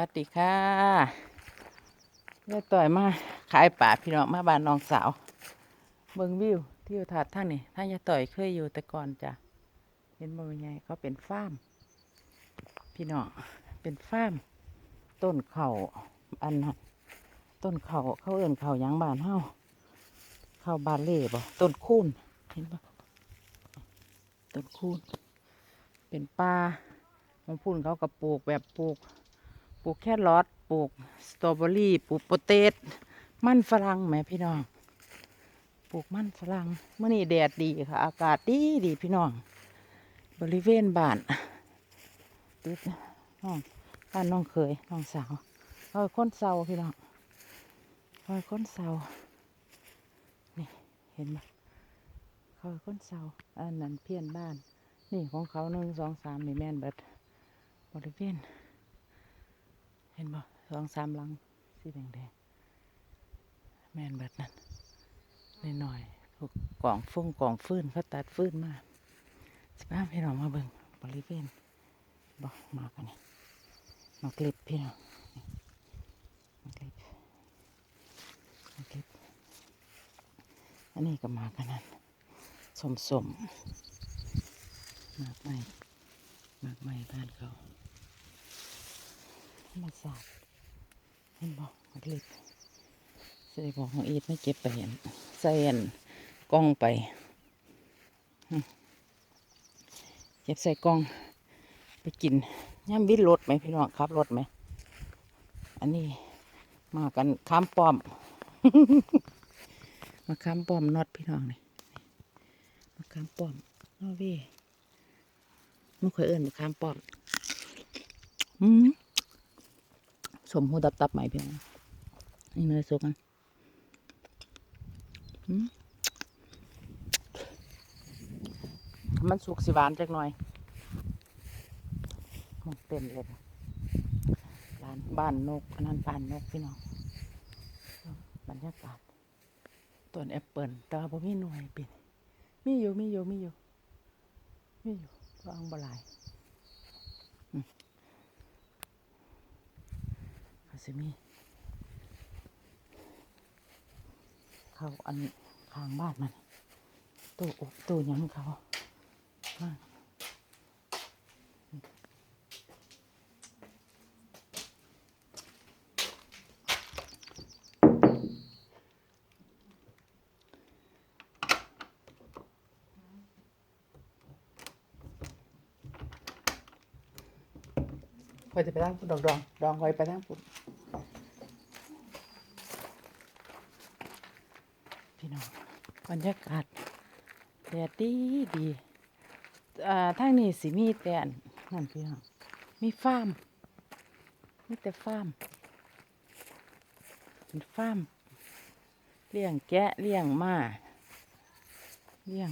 วัสดีค่ะยายต่อยมาขายป่าพี่น้องมาบ้านน้องสาว เบิงวิวที่อยู่ถาดทางนี่ทางยายต่อยเคยอยู่แต่ก่อนจ้ะเห็นบ่เป็นไงเขาเป็นฟาร์มพี่น้องเป็นฟาร์มต้นเขาอันนั้นต้นเขาเขาเอื่นเขายังบานเฮาเขาบานเล่บ่ต้นคูนเห็นบ่ต้นคูนเป็นป่าของพุ่นเขาก็ปลูกแบบปลูก ลูกแครอทปลูกสตรอเบอรี่ปลูกโปเตสมันฝรั่งแหม่พี่น้อง ปลูกมันฝรั่งเมื่อนี้แดดดีค่ะ อากาศดีดีพี่น้อง บริเวณบ้านติดน้องบ้านน้องเคยน้องสาวคอยค้นเสาพี่น้องคอยค้นเสานี่เห็นไหมคอยค้นเสาอันนั้นเพี้ยนบ้าน นี่ของเขาหนึ่งสองสามนี่แม่นเบิดบริเวณ เห็นบ่สองสามหลังสีแดงแดงแมนแบบนั้นหน่อยพวกกล่องฟุ้งกล่องฟื้นเขาตัดฟื้นมาสิบ้าพี่น้องมาเบิ่งบริเวณบ่มากันนี่มาคลิปพี่น้องนี่มาคลิปมาคลิปอันนี้ก็มากันนั่นสมสมมากไม่มากไม่บ้านเขา รรมศาสตร์เห็นบอกมักเล็กใส่ของของอีดไม่เก็บไปเห็นใส่อันกล้องไปเก็บใส่กล้องไปกินย่ำวินรถไหมพี่น้องขับรถไหม อันนี้มากันข้ามป้อม มาข้ามป้อมน็อตพี่น้องนี่มาข้ามป้อมนอเวยไม่เคยเอิ้นมาข้ามป้อม อืม สมหูดับตับใหม่เพียงนี่เนยสุกอะมันสุกสิหวานจักหน่อยมันเต็มเลยบ้านบ้านนกนนั้นบ้านนกพี่น้องบรรยากาศต้นแอปเปิลแต่ว่าบ่มีหน่วยปีนมีอยู่มีอยู่มีอยู่มีอยู่วางบลาย เขา สิมีเขาอันข้างบ้านมันตู้อบตู้ยังเขามาก อยจะไปทางพุ่นดอกดองดองคอยไปทางพุ่นพี่น้องบรรยากาศแดดดีดีอ่าทางนี้สิมีแต่นนั่นพี่น้องมีฟาร์มมีแต่ฟาร์มเป็นฟาร์มเลี้ยงแกะเลี้ยงม้าเลี้ยง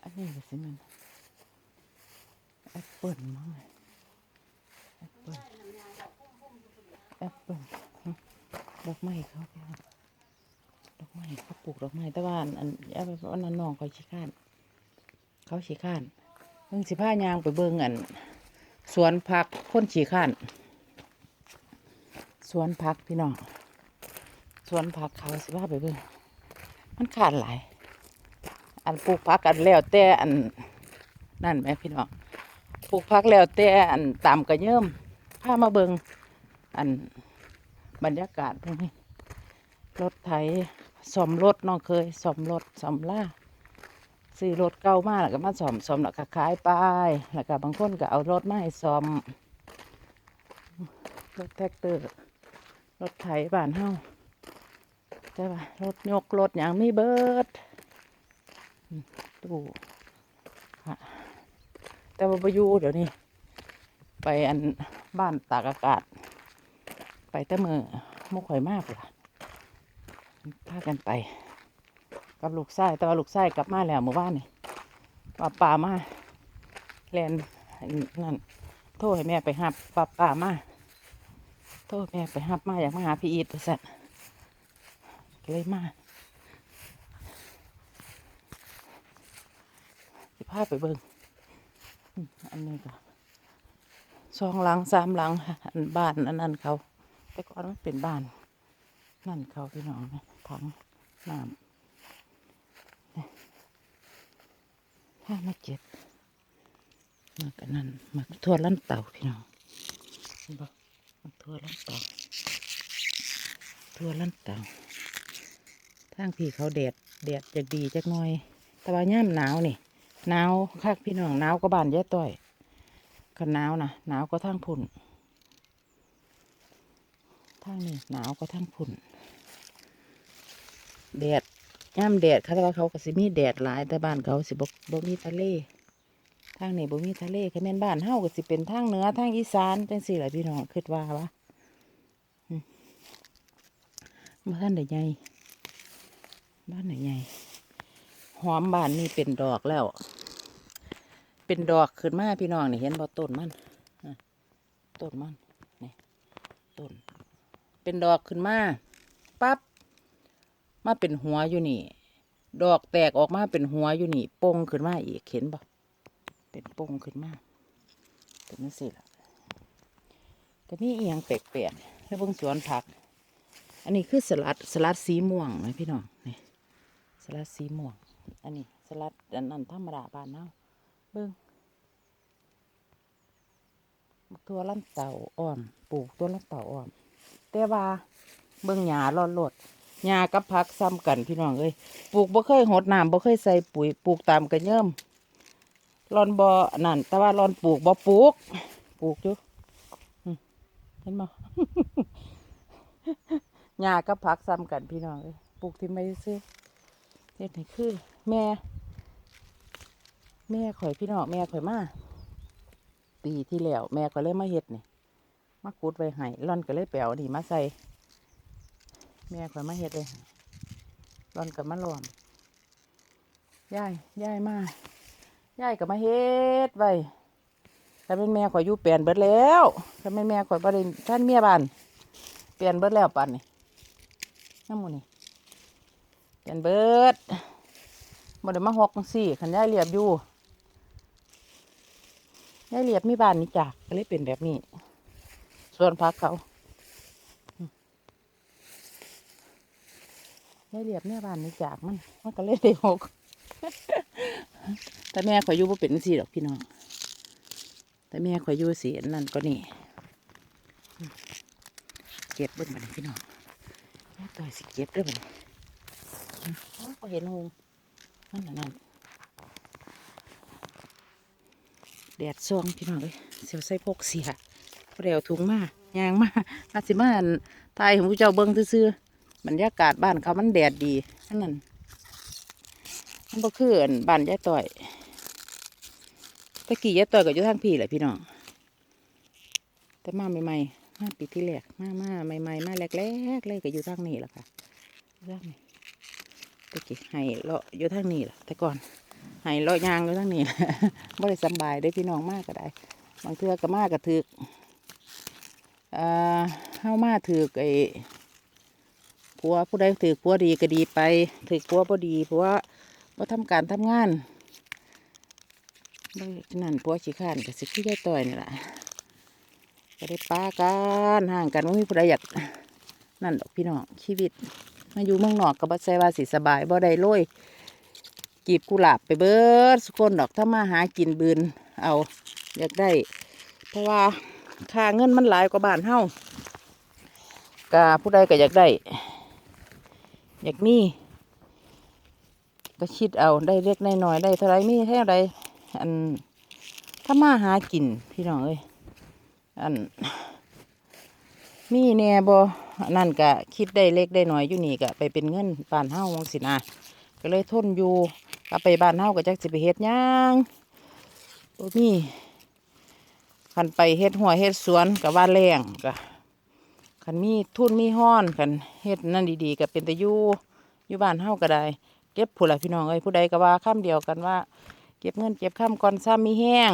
อันนี้ก็สิมันแอปเปิลมั้งเลย เปิลแอปเปิลดอกไม้เขาดอกไม้เขาปลูกดอกไม้แต่ว่าอันอันเอาไปอันนั้นน้องเขาขี้ข้านเขาขี้ข้านเบิ่งสิผ้ายางไปเบิ่งอันสวนผักคนขี้ข้าน สวนผักพี่น้องสวนผักเขาสิผ้าไปเบิ่งมันขาดหลายอันปลูกผักกันแล้วแต่อันนั่นไหมพี่น้องปลูกผักแล้วแต่อันตามกระเยิ่ม พามาเบิงอันบรรยากาศพวกนี้รถไถสอมรถน้องเคยสอมรถสอมล่าซื้อรถเก่ามากแล้วก็มาสอมสอมแล้วก็ขายไปแล้วก็บางคนก็เอารถมาให้สอมรถแท็กเตอร์รถไถบ้านเฮาใช่ปะรถยกรถอย่างไมีเบิดอืมตู้ค่ะแต่ว่าไปอยู่เดี๋ยวนี้ ไปอัน บ้านตากอากาศ ไปแต่มือมุกข่อยมากล่ะพากันไป กับลูกไส้แต่ว่าลูกไส้กลับมาแล้วเมื่อวานนี่ป่าป่ามาแลนนั่นโทษให้แม่ไปหับป่าป่ามาโทษแม่ไปหับมาอยากมาหาพี่อีทสัตว์เลยมาสิพาไปเบิ่งอันนี้ก็ สองหลังสามหลังอันบ้านอันนั้นเขา แต่ก่อนมันเป็นบ้าน นั่นเขาพี่น้องนะถังน้ำถ้ามาเจ็ดมากันนั่นมาทั่วลั่นเต่าพี่น้องเห็นบ่มาทั่วลั่นเต่าทั่วลั่นเต่าทางพี่เขาแดดแดดจะดีจักหน่อย แต่ว่าย่ามหนาวนี่หนาวคักพี่น้องหนาวก็บานแย่ต้อย คันหนาวนะหนาวก็ทางพุ่นทางนี้หนาวก็ทางพุ่นแดดย่ำแดดเขาแต่ว่าเขาก็สิมีแดดหลายแต่บ้านเขาสิบบ่มีทะเลทางนี้บ่มีทะเลแค่แม่นบ้านเฮาก็สิเป็นทางเหนือทางอีสานจังสี่แหละพี่น้องคิดว่าวะบ้านไหนใหญ่ บ้านไหนใหญ่ หอมบ้านนี่เป็นดอกแล้ว เป็นดอกขึ้นมาพี่น้องนี่เห็นบ่ต้นมันอะต้นมันนี่ต้น เป็นดอกขึ้นมาปั๊บมาเป็นหัวอยู่นี่ ดอกแตกออกมาเป็นหัวอยู่นี่ป่งขึ้นมาอีกเห็นบ่เป็นป่งขึ้นมาเป็นนั่นสิล่ะก็มีเอียงแปลกๆให้เบิ่งสวนผัก อันนี้คือสลัดสลัดสีม่วงนะพี่น้องนี่สลัดสีม่วง อันนี้สลัดอันนั้นธรรมดาบ้านเนา เบิ่งตัวลันเต่าอ้อมปลูกตัวลันเต่าอ้อม แต่ว่าเบิ่งหญ้ารอดโลดหญ้ากับผักซ้ำกันพี่น้องเอ้ยปลูกบ่เคยหดน้ำบ่เคยใส่ปุ๋ยปลูกตามกระเยิ่มรอนบ่นั่น แต่ว่ารอนปลูกบ่ปลูก ปลูกอยู่เห็นบ่หญ้ากับผักซ้ำกันพี่น้องเอ้ยปลูกที่ไม่ซื้อเฮ็ดให้คือแม่ แม่ข่อยพี่น้องแม่ข่อยมาปีที่แล้วแม่ก็เลยมาเฮ็ดนี่มาขุดไว้ให้ร่อนก็เลยแปลวนี่มาใส่ แม่ข่อยมาเฮ็ดเลยร่อนกับมารวมยายยายมายายก็มาเฮ็ดไว้ถ้าเป็นแม่ข่อยอยู่เปลี่ยนเบิดแล้วถ้าเป็นแม่ข่อยบ่ได้ท่านเมียบ้านเปลี่ยนเบิดแล้วป่านนี้น้ำมูนี่เปลี่ยนเบิดบ่ได้มาหกจังซี่คันยายเรียบอยู่ ยายเรียบมีบ้านนี่จ้ะก็เลยเป็นแบบนี้ ส่วนพักเขาได้เรียบแม่บ้านนี่จากมันมันก็เลยได้หกแต่แม่ข่อยอยู่บ่เป็นสีดอกพี่น้อง แต่แม่ข่อยอยู่สีนั่นก็นี่เก็บเบิ่งบัดนี้พี่น้องแม่ต่อยสิเก็บเด้วยบันี้อืมเห็นหงนั่นน่นน แดดซองพี่น้องเลยเสียวใส่พกเสียเดี๋ยวถุงมายางมาอาสิมาทายของผู้เจ้าเบิ้งซื่อๆบรรยากาศบ้านเขามันแดดดีอันนั้นมันบ่คืออันบ้านยายต่อยตะกี้ยายต่อยก็อยู่ทางพี่แหละพี่น้องแต่มาใหม่ๆมาปีที่แรกมามาใหม่ๆมาแรกๆเลยก็อยู่ทางนี้แหละค่ะยู่ทางนี้ตะกี้ให้เลาะยู่ทางนี้แหละแต่ก่อน ให้เลาะยางอยู่ทางนี้บ่ได้สบายได้พี่น้องมากก็ได้ บางเทือก็มากก็ถึกอ่าเฮามาถือกไอ้ผัวผู้ใดถือผัวดีก็ดีไปถือผัวบ่ดีผัวบ่ทำการทำงานบ่นั่นผัวขี้ข้านก็สิขี้ยายต่อยนี่แหละก็ได้ป้ากันห่างกันบ่มีผู้ใดอยากนั่นดอกพี่น้องชีวิตมาอยู่เมืองนอกก็บ่ใช่ว่าสิสบายบ่ได้โรย กีบกุหลาบไปเบิดสุคนดอกถ้ามาหากินบืนเอาอยากได้ เพราะว่าค่าเงินมันหลายกว่าบ้านเฮากาผู้ใดก็อยากได้ อยากมีก็คิดเอาได้เล็กได้น้อยได้เท่าไรมีเท่าไรอันถ้ามาหากินพี่น้องเอ้ยอันมีแน่บอนั่นก็คิดได้เล็กได้น้อยอยู่นี่ก็ไปเป็นเงินบ้านเฮ้าจังสินะก็เลยทนอยู่ ลับไปบ้านเฮาก็จักสิไปเฮ็ดหยังบ่มีคันไปเฮ็ดหัวเฮ็ดสวนกับว่าแรงก็คันมีทุนมีห้อนคันเฮ็ดนั่นดีๆก็เป็นแต่อยู่อยู่บ้านเฮาก็ได้ เก็บผู้ละพี่น้องเอ้ยผู้ใดก็ว่าคำเดียวกันว่า เก็บเงินเก็บคำก่อนซ้ำมีแห้ง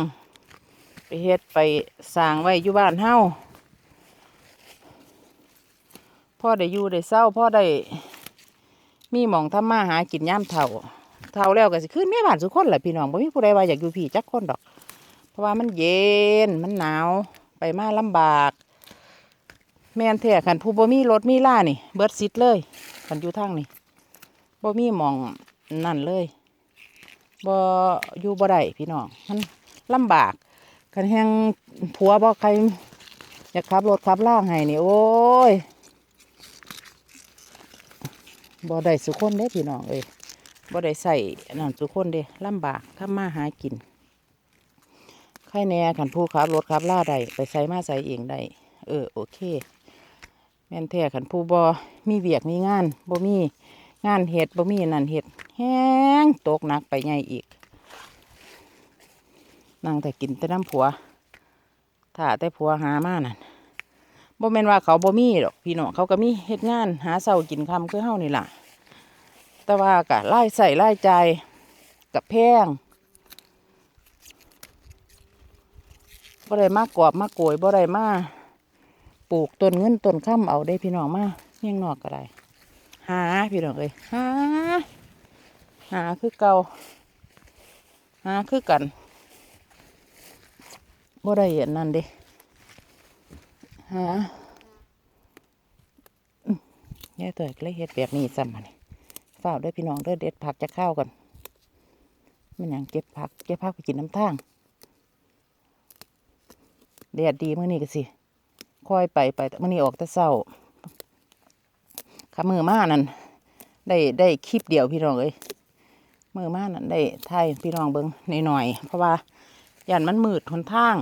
ไปเฮ็ดไปสร้างไว้อยู่บ้านเฮาพ่อได้อยู่ได้เศร้าพ่อได้มีหมองทำมาหากินย่ามเท่า เท่าแล้วก็สิขึ้นแม่บ้านสุกคนแหละพี่น้องบ่มีผู้ใดว่าอยากอยู่พี่จักคนดอก เพราะว่ามันเย็นมันหนาวไปมาลำบาก แม่นแท้คันผู้บ่มีรถมีล่านี่ เบิดซิดเลยคันอยู่ทางนี่บ่มีหมองนั่นเลยบ่อยู่บ่ได้พี่น้องมันลำบากคันแฮงผัวบ่ใครอยากขับรถขับล่างให้นี่โอ้ยบ่ได้สุคนเด้พี่น้องเอ้ย บ่ได้ใส่นั่นสุคนเด้ลำบากทำมาหากินใครแน่คันผู้ขับรถขับล่าได้ไปใส่มาใส่เองได้เออโอเค แม่นแท้ขันผู้บ่มีเวียกมีงานบ่มีงานเฮ็ดบ่มีนั่นเฮ็ดแห้งตกหนักไปใหญ่อีกนั่งแต่กินแต่น้ำผัวถ้าแต่ผัวหามานั่นบ่แม่นว่าเขาบ่มีดอกพี่น้องเขาก็มีเฮ็ดงานหาเช้ากินค่ำคือเฮานี่ล่ะ แต่ว่าก็รายใส่รายจ่ายกับแพงบ่ได้มากกอบมากโกยบ่ได้มาปลูกต้นเงินต้นข้ามเอาได้พี่น้องมาเมี่ยงนอกก็ได้หาพี่น้องเอ้ยหาหาคือเก่าหาคือกันบ่ได้เห็นนั่นเด้หาอื้อยตัวก็เลยเฮ็ดแบบนี้ซ้ำมานี่ย ฝ้าวเด้วยพี่น้องเด้อเด็ดผักจะข้าวก่อนมันหยังเก็บผักเก็บผักไปกินน้ำทางแดดดีมื้อนี้ก็สิค่อยไปไปแต่มันนี้ออกแต่เศร้าขามือมานั่นได้ได้คลิปเดียวพี่น้องเอ้ยมือมานั่นได้ถ่ายพี่น้องเบิ้งหน่อยๆเพราะว่าย่านมันมืดหนทาง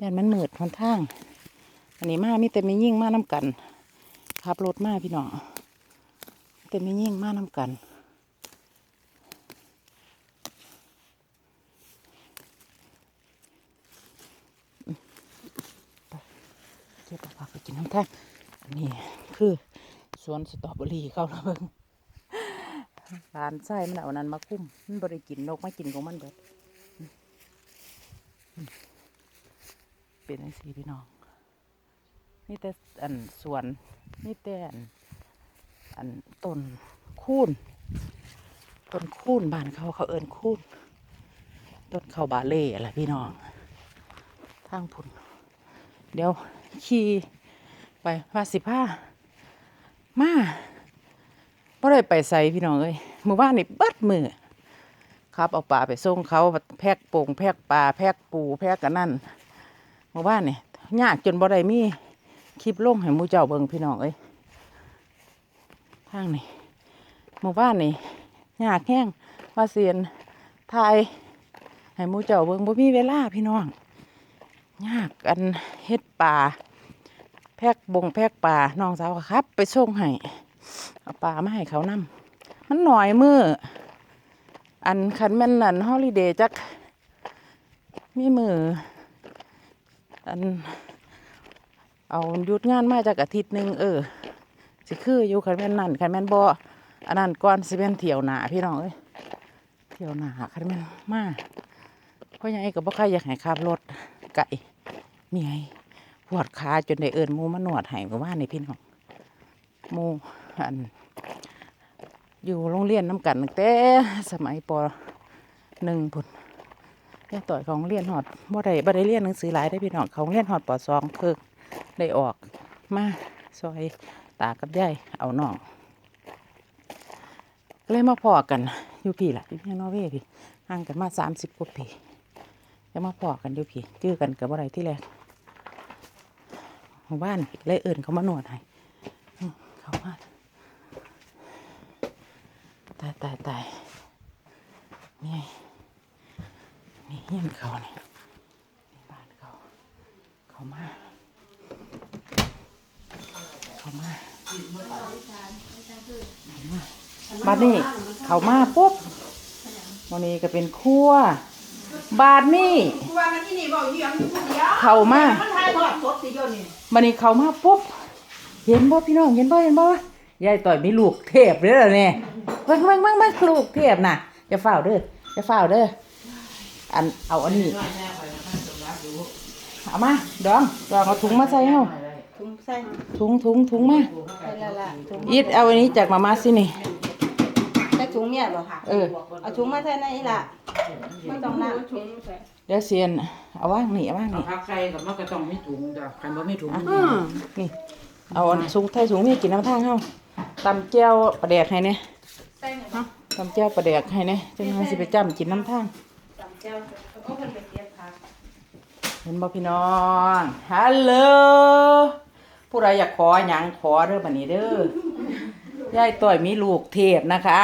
ย่านมันมืดหนทาง อันนี้มามีแต่ไม่ยิ่งมาน้ำกัน ขับรถมาพี่น้องแต่ไม่ยิ่งมาน้ำกัน เก็บผักไปกินน้ำแท้งนนี้คือสวนสตรอเบอรี่เข้าและเบิ่งร้านไส้มันเอานนั้นมาคุ้มมันบริกินนกไมากินของมันเบิดเป็นไอ้สีพี่น้อง นี่แต่อันสวนนี่แต่อันอันต้นคูนต้นคูนบ้านเขาเขาเอินคูนต้นเขาบาเล่อะไรพี่น้องทางพุ่นเดี๋ยวขี่ไปว่าสิผ้ามาบ่ได้ไปใส่พี่น้องเอ้ยมื้อวานนี่เบิดมือครับเอาปลาไปส่งเขาแพกโป่งแพกปลาแพกปูแพกกันนั่นเมื่อวานนี่ยากจนบ่ได้มี คลิปลงให้มูเจ้าเบิ่งพี่น้องเอ้ยทางนี่เมื่อวานนี่ยากแห้งว่าเสียนทายให้มูเจ้าเบิ่งบ่มีเวลาพี่น้องยากอันเฮ็ดป่าแพกบงแพกป่าน้องสาวครับ ไปส่งให้เอาปลามาให้เขานำมันหน่อยมืออันคันแม่นนั่นฮอลิเดย์จักมีมืออัน เอาหยุดงานมาจากอาทิตย์หนึ่งเออสิคืออยู่คันแม่นนั่นคันแม่นบ่อันนั้นก่อนสิเป็นเที่ยวหนาพี่น้องเอ้ยเที่ยวหนาคันแม่นมาเพราะยังไงก็บ่ใครอยากให้ขับรถไก่เมียปวดขาจนได้เอินหมูมานวดให้เมื่านนี่พี่น้องมูอัน อยู่โรงเรียนน้ำกันตั้งแต่สมัยปหนึ่งพุ่นแค่ต่อยของเรียนหอดบ่ได้บ่ได้เรียนหนังสือหลายได้พี่น้องเขาโรงเรียนหอดปสองคือ ได้ออกมาซอยตากับยายเอาน้องก็เลยมาพอกันอยู่พี่ล่ะอยู่พี่นอร์เวย์พี่ห่างกันมาสามสิบกว่าปีจะมาพอกันอยู่พี่จื้อกันกับอะไรที่แรกหมู่บ้านเลยเอิ่นเขามาหนวดให้เขามาตายตายตายนี่นี่เฮียนเขาเนี่ยบ้านเขาเขามา มาบานนี้เขามาปุ๊บวันนี้ก็เป็นครัว บาทนี่ว่ามันที่นี่บอกอยู่ยังอยู่คนเขามามันทายทอดนี้เขามาปุ๊บเห็นบ่พี่น้องเห็นบ่เห็นบ่ยายต่อยมีลูกเทพเด้อเนี่ยเบิ่งเบิ่งเบิ่งเบิ่งลูกเทพน่ะอย่าฝ้าเด้ออย่าฝ้าเด้ออันเอาอันนี้เอามาดองดองเอาถุงมาใส่เฮา ถุงใส่ถุงถุงถุงมาใส่ละละถุงอีดเอาอันนี้จากมามาสินี่ ใส่ถุงเนี่ยบ่ค่ะเออ เอาถุงมาใส่ในนี่ล่ะไม่ต้องน้ำถุงใส่เดี๋ยวเซียนเอาว่างนี่เอาว่างเอานี่ผักใส่กับมันก็ต้องมีถุงจ้ะคันบ่มีถุงอืมนี่ เอาอันสูงไทยสูงมีกินน้ำทางเฮาตำแก้วปลาแดกให้เนี่ยใส่หน่อยตำแก้วปลาแดกให้เนี่ยจังไงสิไปจ้ำกินน้ำทางตำแจ่วแล้วก็เพิ่นไปเก็บผัก เห็นบ่พี่น้อง ฮัลโหล ผู้ใดอยากขอหยังขอเด้อบัดนี้เด้อยายต่อยมีลูกเทพนะคะ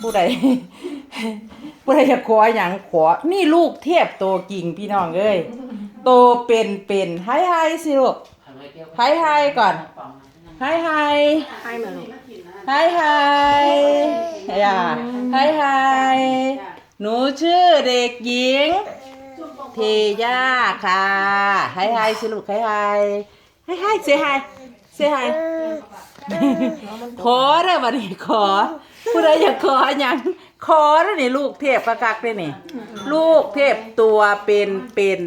ผู้ใดผู้ใดอยากขอหยังขอนี่ลูกเทพโตกิ่งพี่น้องเอ้ยโตเป็นเป็นไฮไฮสิลูกไฮไฮก่อนไฮไฮให้มาลูกไฮไฮอย่าไฮไฮหนูชื่อเด็กหญิงเทย่าค่ะไฮไฮสิลูกไฮไฮ ไฮไฮเซไฮเซไฮขอเด้อบัดนี้ขอ ผู้ใดอยากขอหยังขอเด้อนี่ลูกเทพกักๆเด้อนี่ ลูกเทพตัวเป็นเป็น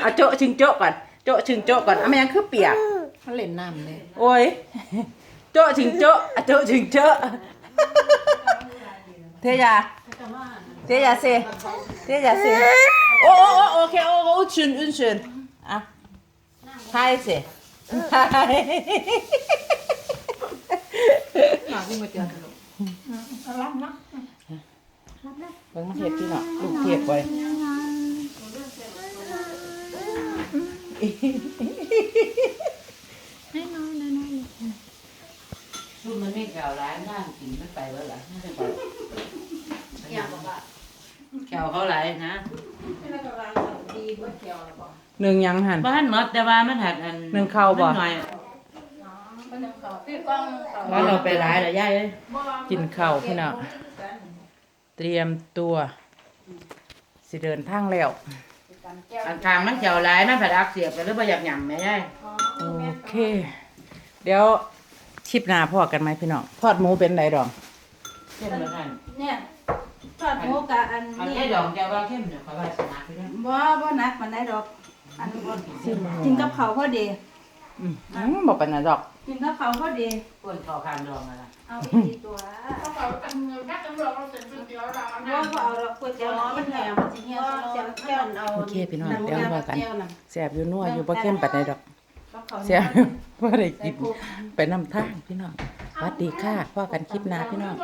เอาโจะชึงโจะก่อนโจะชึงโจะก่อนเอามันยังคือเปียกเขาเล่นน้ำเลยโอ้ยโจะถึงโจะอะโจะถึงโจะเทียาเทียาเซเทียาเซโอ้โอ้โอ้โอเคโอ้โอ้ชุนอุ่นชุนอะ ไฮเซไฮหมาที่มาเจอลูกเบิ่งมาเทียบพี่เนาะลูกเทียบไว้ชุดมันไม่แกวหลายนั่งกินไมันไปแล้วล่ะไม่ไปอยากบอกว่าแกวเขาหลนะ หนึ่งยังหัน บ้านหมดแต่ว่ามันหัดอันนึ่งข้าวบ่ มันหน่อยเพิ่นเอาเขาพี่กล้องเขาเพราะเราไปหลายแล้วยายเอ้ยกินข้าวพี่เนาะเตรียมตัว สิเดินทางแล้วอันทางมันแก้วหลายมันผัดอักเสียบไปหรือบ่อยากหย่ำแม่ยายโอเค เดี๋ยวคลิปหน้าพ่อกันไหมพี่น้องทอดหมูเป็นไรดองเข้มเหมือนกันเนี่ยทอดหมูกับอันอันนี้นี้ดอกแก้วว่าเข้มเดี๋ยวขอว่าสนาไปด้วยบ่บ่หนักปานใดดอก อันกินกับเขาวพอดี อืมอืมบอกเป็นนะดอก กินกับเขาวพอดีก้นคอคางดองอะไรเอาอีกตัวเขาเอาอันเงินนักตำรวจเราเซ็นก๋วยเตี๋ยวเราบ่บ่เอาดอกก๋วยเตี๋ยวมันแหงมันสิเหี่ยวเจียวเจียวเอาโอเคพี่น้องเดี๋ยวมากันเจียวน่ะแสบอยู่นัวอยู่บ่เข้มปัดใดดอกกับเขาแสบบ่ได้กินไปนำทางพี่น้องสวัสดีค่ะพ่อกันคลิปหน้าพี่น้อง